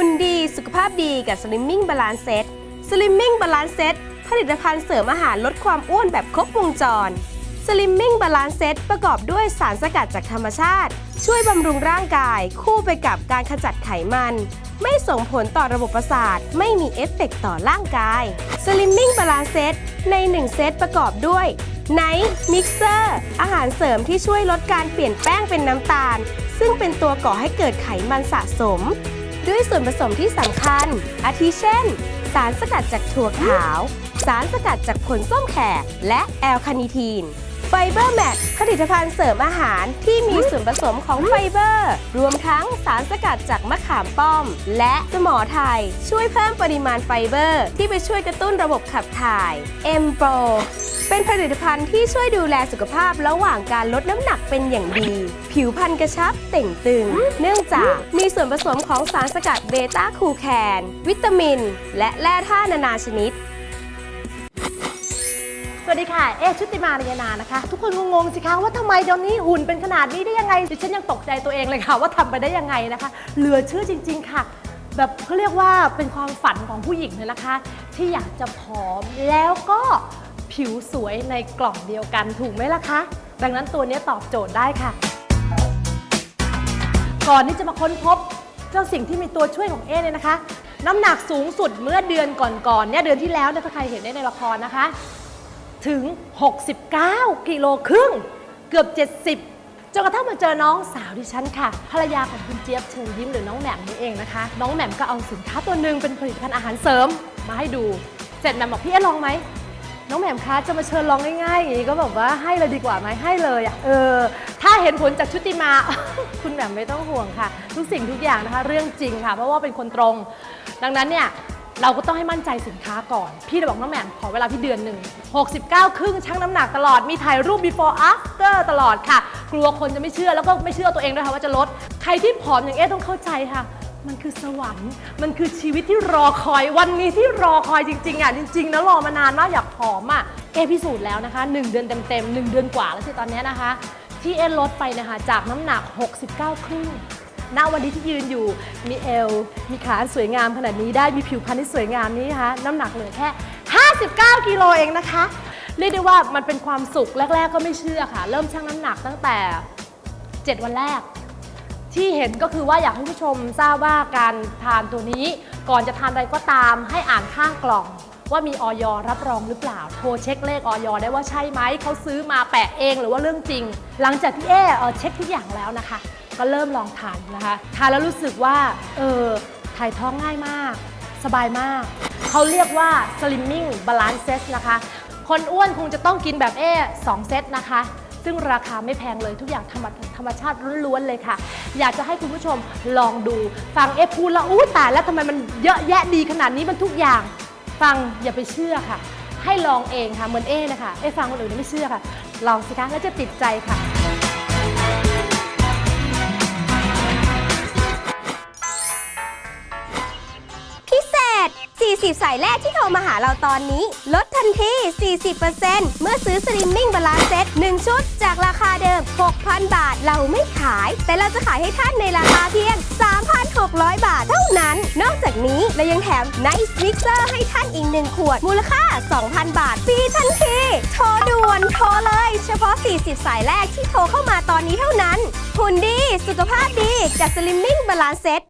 หุ่นดีสุขภาพดีกับ Slimming Balance Set Slimming Balance Set ผลิตภัณฑ์เสริมอาหารลดความอ้วนแบบครบวงจร Slimming Balance Set ประกอบด้วยสารสกัดจากธรรมชาติ ช่วยบำรุงร่างกาย คู่ไปกับการขจัดไขมัน ไม่ส่งผลต่อระบบประสาท ไม่มีเอฟเฟกต์ต่อร่างกาย Slimming Balance Set ใน 1 เซตประกอบด้วยไนท์มิกเซอร์อาหารเสริมที่ช่วยลดการเปลี่ยนแป้งเป็นน้ำตาล ซึ่งเป็นตัวก่อให้เกิดไขมันสะสม ด้วยส่วนผสมที่สำคัญ อาทิเช่น สารสกัดจากถั่วขาว สารสกัดจากผลส้มแขก และแอลคาเนิทีน ไฟเบอร์แมทผลิตภัณฑ์เสริมอาหารที่มีส่วนผสมของไฟเบอร์ รวมทั้งสารสกัดจากมะขามป้อม และสมอไทย ช่วยเพิ่มปริมาณไฟเบอร์ ที่ไปช่วยกระตุ้นระบบขับถ่าย m p r o เป็นผลิตภัณฑ์ที่ช่วยดูแลสุขภาพระหว่างการลดน้ำหนักเป็นอย่างดี ผิวพรรณกระชับเต่งตึง เนื่องจากมีส่วนผสมของสารสกัดเบต้าคูแคน วิตามิน และแร่ธาตุนานาชนิด สวัสดีค่ะ เอะชุติมาเรียนานะคะ ทุกคนงงๆสิคะว่าทำไมเดี๋ยวนี้หุ่นเป็นขนาดนี้ได้ยังไงดิฉันยังตกใจตัวเองเลยค่ะ ว่าทำไปได้ยังไงนะคะ เหลือเชื่อจริง ๆ ค่ะ แบบเขาเรียกว่าเป็นความฝันของผู้หญิงเลยนะคะ ที่อยากจะผอมแล้วก็ ผิวสวยในกล่องเดียวกันถูกไหมล่ะคะ ดังนั้นตัวนี้ตอบโจทย์ได้ค่ะ ก่อนที่จะมาค้นพบเจ้าสิ่งที่มีตัวช่วยของเอเนี่ยนะคะ น้ำหนักสูงสุดเมื่อเดือนก่อนๆเนี่ยเดือนที่แล้วเนี่ยถ้าใครเห็นได้ในละครนะคะ ถึง 69 กิโลครึ่งเกือบ 70จนกระทั่งมาเจอน้องสาวดิฉันค่ะ ภรรยาของคุณเจี๊ยบเชิญยิ้มหรือน้องแหม่มนี่เองนะคะ น้องแหม่มก็เอาสินค้าตัวหนึ่งเป็นผลิตภัณฑ์อาหารเสริม มาให้ดู เสร็จแหม่มบอกพี่เอ๊ลองไหม น้องแหม่มคะจะมาเชิญลองง่ายๆอย่างนี้ก็แบบว่าให้เลยดีกว่าไหมให้เลยอะเออ ถ้าเห็นผลจากชุติมา คุณแหม่มไม่ต้องห่วงค่ะ ทุกสิ่งทุกอย่างนะคะ เรื่องจริงค่ะ เพราะว่าเป็นคนตรง ดังนั้นเนี่ยเราก็ต้องให้มั่นใจสินค้าก่อน พี่เลยบอกน้องแหม่มขอเวลาพี่เดือนหนึ่ง69 ครึ่งชั่งน้ำหนักตลอด มีถ่ายรูป before after ตลอดค่ะ กลัวคนจะไม่เชื่อแล้วก็ไม่เชื่อตัวเองด้วยค่ะว่าจะลด ใครที่ผอมอย่างเอ๊ะต้องเข้าใจค่ะ มันคือสวรรค์ มันคือชีวิตที่รอคอยวันนี้ที่รอคอยจริงๆอะจริงๆนะรอมานานมากอยากผอมอะเอพิสูจน์แล้วนะคะ 1 เดือนเต็มๆ1เดือนกว่าแล้วสิตอนนี้นะคะ ที่เอลดไปนะคะจากน้ำหนัก 69ครึ่งณวันนี้ที่ยืนอยู่มีเอว มีขาสวยงามขนาดนี้ได้มีผิวพรรณที่สวยงามนี้นะคะน้ำหนักเหลือแค่ 59 กิโลเองนะคะ เรียกได้ว่ามันเป็นความสุขแรก ๆ ก็ไม่เชื่อค่ะ เริ่มชั่งน้ำหนักตั้งแต่ 7 วันแรก ที่เห็นก็คือว่าอยากให้ผู้ชมทราบว่าการทานตัวนี้ ก่อนจะทานอะไรก็ตามให้อ่านข้างกล่อง ว่ามีออยรับรองหรือเปล่า โทรเช็คเลขออยได้ว่าใช่ไหมเขาซื้อมาแปะเองหรือว่าเรื่องจริง หลังจากที่เอเอ่อเช็คทุกอย่างแล้วนะคะ ก็เริ่มลองทานนะคะทานแล้วรู้สึกว่าเออถ่ายท้องง่ายมาก สบายมากเขาเรียกว่า slimming balance set นะคะ คนอ้วนคงจะต้องกินแบบเอสองเซตนะคะ ซึ่งราคาไม่แพงเลยทุกอย่างธรรมธรรมชาติล้วนๆเลยค่ะ อยากจะให้คุณผู้ชมลองดู ฟังเอฟพูดแล้วอู้ตายแล้วทำไมมันเยอะแยะดีขนาดนี้มันทุกอย่าง ฟังอย่าไปเชื่อค่ะ ให้ลองเองค่ะเหมือนเอนะคะเอฟังคนอื่นไม่เชื่อค่ะ ลองสิคะแล้วจะติดใจค่ะ 40 สายแรกที่โทรมาหาเราตอนนี้ ลดทันที 40%เมื่อซื้อสลิมมิ่งบาลานเซ็ต1 ชุด จากราคาเดิม 6,000 บาทเราไม่ขาย แต่เราจะขายให้ท่านในราคาเพียง 3,600 บาทเท่านั้น นอกจากนี้เรายังแถมไนท์มิกเซอร์ให้ท่านอีก 1 ขวด มูลค่า 2,000 บาทฟรีทันทีโทรด่วนโทรเลย เฉพาะ 40 สายแรกที่โทรเข้ามาตอนนี้เท่านั้นหุ่นดี สุขภาพดี กับสลิมมิ่งบาลานเซ็ต